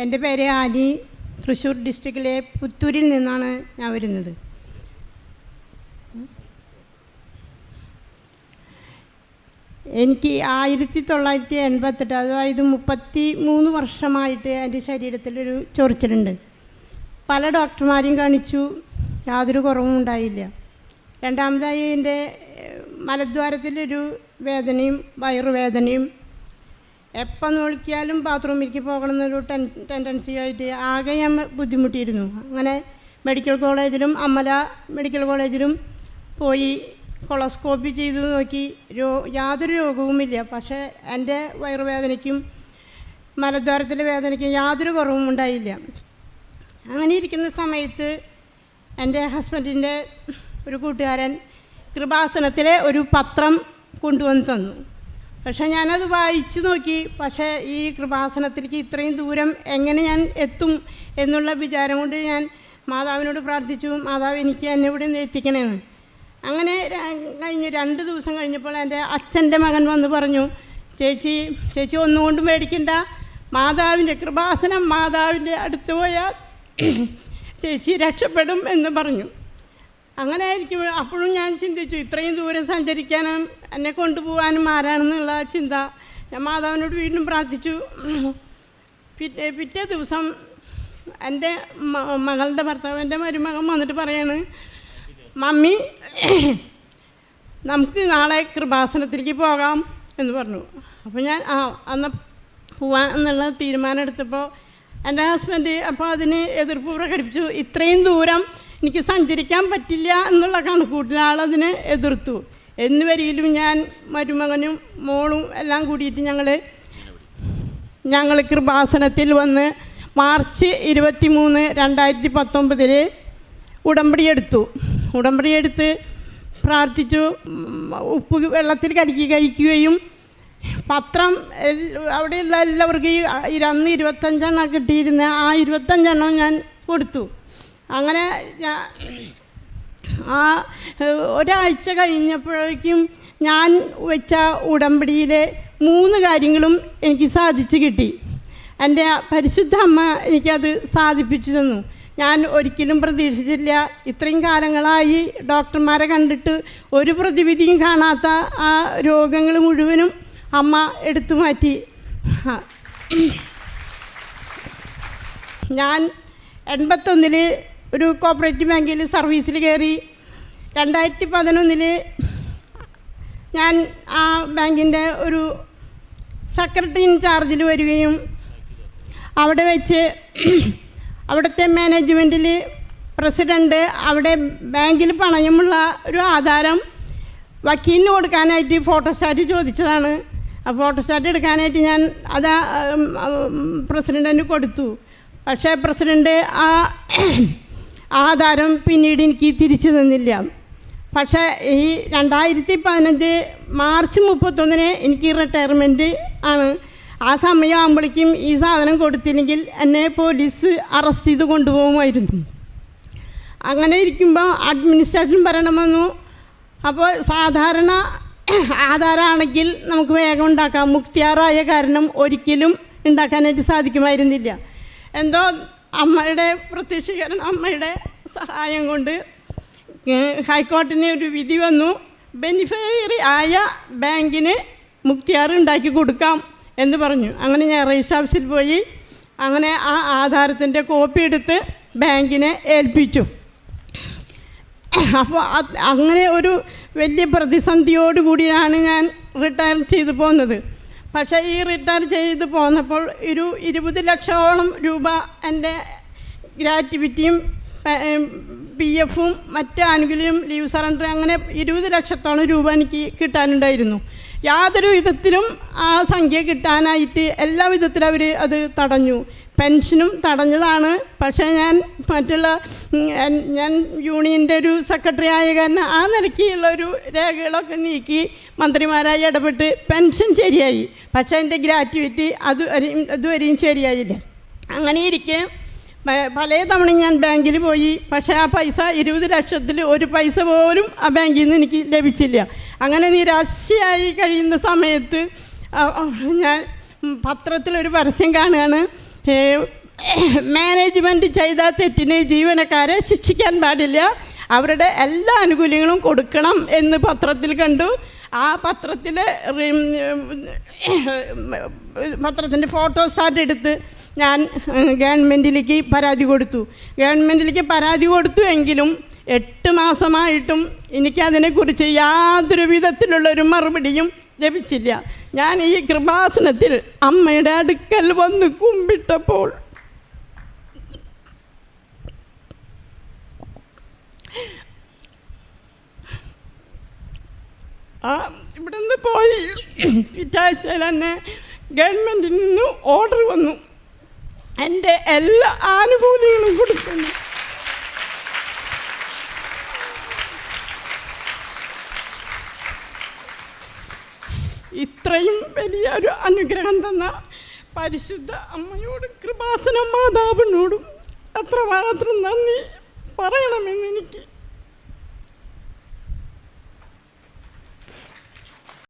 എന്റെ പേര് ആലി. തൃശ്ശൂർ ഡിസ്ട്രിക്റ്റിലെ പുത്തൂരിൽ നിന്നാണ് ഞാൻ വരുന്നത്. എനിക്ക് ആയിരത്തി തൊള്ളായിരത്തി എൺപത്തെട്ട് അതായത് മുപ്പത്തി മൂന്ന് വർഷമായിട്ട് എന്റെ ശരീരത്തിലൊരു ചൊറിച്ചിലുണ്ട്. പല ഡോക്ടർമാരെയും കാണിച്ചു. യാതൊരു കുറവും ഉണ്ടായില്ല. രണ്ടാമതായി എന്റെ മലദ്വാരത്തിലൊരു വേദനയും വയറുവേദനയും എപ്പം നോക്കിയാലും ബാത്റൂമിലേക്ക് പോകണം എന്നൊരു ടെൻ ടെൻഡൻസി ആയിട്ട് ആകെ ഞാൻ ബുദ്ധിമുട്ടിയിരുന്നു. അങ്ങനെ മെഡിക്കൽ കോളേജിലും അമല മെഡിക്കൽ കോളേജിലും പോയി കൊളോസ്കോപ്പി ചെയ്തു നോക്കി. രോ യാതൊരു രോഗവുമില്ല. പക്ഷേ എന്റെ വയറുവേദനയ്ക്കും മലദ്വാരത്തിലെ വേദനയ്ക്കും യാതൊരു കുറവും ഉണ്ടായില്ല. അങ്ങനെ ഇരിക്കുന്ന സമയത്ത് എന്റെ ഹസ്ബൻഡിന്റെ ഒരു കൂട്ടുകാരൻ കൃപാസനത്തിലെ ഒരു പത്രം കൊണ്ടുവന്ന് തന്നു. പക്ഷേ ഞാനത് വായിച്ചു നോക്കി. പക്ഷേ ഈ കൃപാസനത്തിലേക്ക് ഇത്രയും ദൂരം എങ്ങനെ ഞാൻ എത്തും എന്നുള്ള വിചാരം കൊണ്ട് ഞാൻ മാതാവിനോട് പ്രാർത്ഥിച്ചു. മാതാവ് എനിക്ക് എന്നെ ഇവിടെ നിന്ന് എത്തിക്കണേന്ന് അങ്ങനെ കഴിഞ്ഞ് രണ്ട് ദിവസം കഴിഞ്ഞപ്പോൾ എന്റെ അച്ഛന്റെ മകൻ വന്ന് പറഞ്ഞു ചേച്ചി ചേച്ചി ഒന്നുകൊണ്ടും മേടിക്കണ്ട മാതാവിന്റെ കൃപാസനം മാതാവിന്റെ അടുത്ത് പോയാൽ ചേച്ചി രക്ഷപ്പെടും എന്ന് പറഞ്ഞു. അങ്ങനെ ആയിരിക്കും അപ്പോഴും ഞാൻ ചിന്തിച്ചു ഇത്രയും ദൂരം സഞ്ചരിക്കാനും എന്നെ കൊണ്ടുപോകാനും ആരാണെന്നുള്ള ചിന്ത. ഞാൻ മാതാവിനോട് വീണ്ടും പ്രാർത്ഥിച്ചു. പിറ്റേ പിറ്റേ ദിവസം എന്റെ മകളുടെ ഭർത്താവ് എന്റെ മരുമകൻ വന്നിട്ട് പറയാണ് മമ്മി നമുക്ക് നാളെ കൃപാസനത്തിലേക്ക് പോകാം എന്ന് പറഞ്ഞു. അപ്പോൾ ഞാൻ ആ അന്ന് പോവാൻ എന്നുള്ള തീരുമാനം എടുത്തപ്പോൾ എന്റെ ഹസ്ബൻഡ് അപ്പോൾ അതിന് എതിർപ്പ് പ്രകടിപ്പിച്ചു. ഇത്രയും ദൂരം എനിക്ക് സഞ്ചരിക്കാൻ പറ്റില്ല എന്നുള്ള കണക്കൂട്ടിൽ ആളതിനെ എതിർത്തു. എന്ന് വരിയിലും ഞാൻ മരുമകനും മോളും എല്ലാം കൂടിയിട്ട് ഞങ്ങൾ ഞങ്ങൾ കൃപാസനത്തിൽ വന്ന് മാർച്ച് ഇരുപത്തി മൂന്ന് രണ്ടായിരത്തി പത്തൊമ്പതിൽ ഉടമ്പടി എടുത്തു. ഉടമ്പടി എടുത്ത് പ്രാർത്ഥിച്ചു. ഉപ്പ് വെള്ളത്തിൽ കലക്കി കഴിക്കുകയും പത്രം അവിടെയുള്ള എല്ലാവർക്കും ഈ അന്ന് ഇരുപത്തഞ്ചെണ്ണം കിട്ടിയിരുന്ന ആ ഇരുപത്തഞ്ചെണ്ണം ഞാൻ കൊടുത്തു. അങ്ങനെ ഞാൻ ആ ഒരാഴ്ച കഴിഞ്ഞപ്പോഴേക്കും ഞാൻ വെച്ച ഉടമ്പടിയിലെ മൂന്ന് കാര്യങ്ങളും എനിക്ക് സാധിച്ചു കിട്ടി. എന്റെ പരിശുദ്ധ അമ്മ എനിക്കത് സാധിപ്പിച്ചു തന്നു. ഞാൻ ഒരിക്കലും പ്രതീക്ഷിച്ചില്ല. ഇത്രയും കാലങ്ങളായി ഡോക്ടർമാരെ കണ്ടിട്ട് ഒരു പ്രതിവിധിയും കാണാത്ത ആ രോഗങ്ങൾ മുഴുവനും അമ്മ എടുത്തു മാറ്റി. ഞാൻ എൺപത്തൊന്നിൽ ഒരു കോപ്പറേറ്റീവ് ബാങ്കിൽ സർവീസിൽ കയറി രണ്ടായിരത്തി പതിനൊന്നിൽ ഞാൻ ആ ബാങ്കിന്റെ ഒരു സെക്രട്ടറി ഇൻചാർജിൽ വരികയും അവിടെ വെച്ച് അവിടുത്തെ മാനേജ്മെന്റിൽ പ്രസിഡന്റ് അവിടെ ബാങ്കിൽ പണയമുള്ള ഒരു ആധാരം വക്കീലിന് കൊടുക്കാനായിട്ട് ഫോട്ടോസ്റ്റാറ്റ് ചോദിച്ചതാണ്. ആ ഫോട്ടോസ്റ്റാറ്റ് എടുക്കാനായിട്ട് ഞാൻ അത് പ്രസിഡന്റിന് കൊടുത്തു. പക്ഷേ പ്രസിഡന്റ് ആ ആധാരം പിന്നീട് എനിക്ക് തിരിച്ചു തന്നില്ല. പക്ഷേ ഈ രണ്ടായിരത്തി പതിനഞ്ച് മാർച്ച് മുപ്പത്തൊന്നിന് എനിക്ക് റിട്ടയർമെന്റ് ആണ്. ആ സമയമാകുമ്പോഴേക്കും ഈ സാധനം കൊടുത്തില്ലെങ്കിൽ എന്നെ പോലീസ് അറസ്റ്റ് ചെയ്ത് കൊണ്ടുപോകുമായിരുന്നു അങ്ങനെ ഇരിക്കുമ്പോൾ അഡ്മിനിസ്ട്രേഷൻ ഭരണം വന്നു. അപ്പോൾ സാധാരണ ആധാരമാണെങ്കിൽ നമുക്ക് വേഗം ഉണ്ടാക്കാം. മുക്തിയാറായ കാരണം ഒരിക്കലും ഉണ്ടാക്കാനായിട്ട് സാധിക്കുമായിരുന്നില്ല. എന്തോ അമ്മയുടെ പ്രത്യക്ഷീകരണം അമ്മയുടെ സഹായം കൊണ്ട് ഹൈക്കോടതിന് ഒരു വിധി വന്നു. ബെനിഫിഷ്യറി ആയ ബാങ്കിന് മുക്തിയാർ ഉണ്ടാക്കി കൊടുക്കാം എന്ന് പറഞ്ഞു. അങ്ങനെ ഞാൻ റേസ് ഓഫീസിൽ പോയി. അങ്ങനെ ആ ആധാരത്തിന്റെ കോപ്പി എടുത്ത് ബാങ്കിനെ ഏൽപ്പിച്ചു. അപ്പോൾ അങ്ങനെ ഒരു വലിയ പ്രതിസന്ധിയോടുകൂടിയാണ് ഞാൻ റിട്ടയർ ചെയ്തു പോകുന്നത്. പക്ഷേ ഈ റിട്ടയർ ചെയ്ത് പോന്നപ്പോൾ ഒരു ഇരുപത് ലക്ഷത്തോളം രൂപ എന്റെ ഗ്രാറ്റിവിറ്റിയും പി എഫും മറ്റ് ആനുകൂല്യം ലീവ് സറണ്ടർ അങ്ങനെ ഇരുപത് ലക്ഷത്തോളം രൂപ എനിക്ക് കിട്ടാനുണ്ടായിരുന്നു. യാതൊരു വിധത്തിലും ആ സംഖ്യ കിട്ടാനായിട്ട് എല്ലാ വിധത്തിലും അവർ അത് തടഞ്ഞു. പെൻഷനും തടഞ്ഞതാണ്. പക്ഷേ ഞാൻ മറ്റുള്ള ഞാൻ യൂണിയന്റെ ഒരു സെക്രട്ടറി ആയ കാരണം ആ നിലയ്ക്കുള്ള ഒരു രേഖകളൊക്കെ നീക്കി മന്ത്രിമാരായി ഇടപെട്ട് പെൻഷൻ ശരിയായി. പക്ഷേ എന്റെ ഗ്രാറ്റുവിറ്റി അത് വരെയും അതുവരെയും ശരിയായില്ല. അങ്ങനെ ഇരിക്കെ പല തവണ ഞാൻ ബാങ്കിൽ പോയി പക്ഷേ ആ പൈസ ഇരുപത് ലക്ഷത്തിൽ ഒരു പൈസ പോലും ആ ബാങ്കിൽ നിന്ന് എനിക്ക് ലഭിച്ചില്ല അങ്ങനെ നിരാശയായി കഴിയുന്ന സമയത്ത് ഞാൻ പത്രത്തിലൊരു പരസ്യം കാണുകയാണ് മാനേജ്മെന്റ് ചെയ്ത തെറ്റിന് ജീവനക്കാരെ ശിക്ഷിക്കാൻ പാടില്ല അവരുടെ എല്ലാ ആനുകൂല്യങ്ങളും കൊടുക്കണം എന്ന് പത്രത്തിൽ കണ്ടു ആ പത്രത്തിലെ പത്രത്തിന്റെ ഫോട്ടോസാറ്റ് എടുത്ത് ഞാൻ ഗവൺമെന്റിലേക്ക് പരാതി കൊടുത്തു. ഗവൺമെന്റിലേക്ക് പരാതി കൊടുത്തു എങ്കിലും എട്ട് മാസമായിട്ടും എനിക്കതിനെക്കുറിച്ച് യാതൊരു വിധത്തിലുള്ളൊരു മറുപടിയും ലഭിച്ചില്ല. ഞാൻ ഈ കൃപാസനത്തിൽ അമ്മയുടെ അടുക്കൽ വന്ന് കുമ്പിട്ടപ്പോൾ ആ ഇവിടെ നിന്ന് പോയി പിറ്റാഴ്ചയിൽ തന്നെ ഗവൺമെന്റിൽ നിന്ന് ഓർഡർ വന്നു. എന്റെ എല്ലാ ആനുകൂല്യങ്ങളും കൊടുക്കുന്നു. ഇത്രയും വലിയ ഒരു അനുഗ്രഹം തന്ന പരിശുദ്ധ അമ്മയോടും കൃപാസന മാതാവിനോടും എത്രമാത്രം നന്ദി പറയണമെന്ന് എനിക്ക്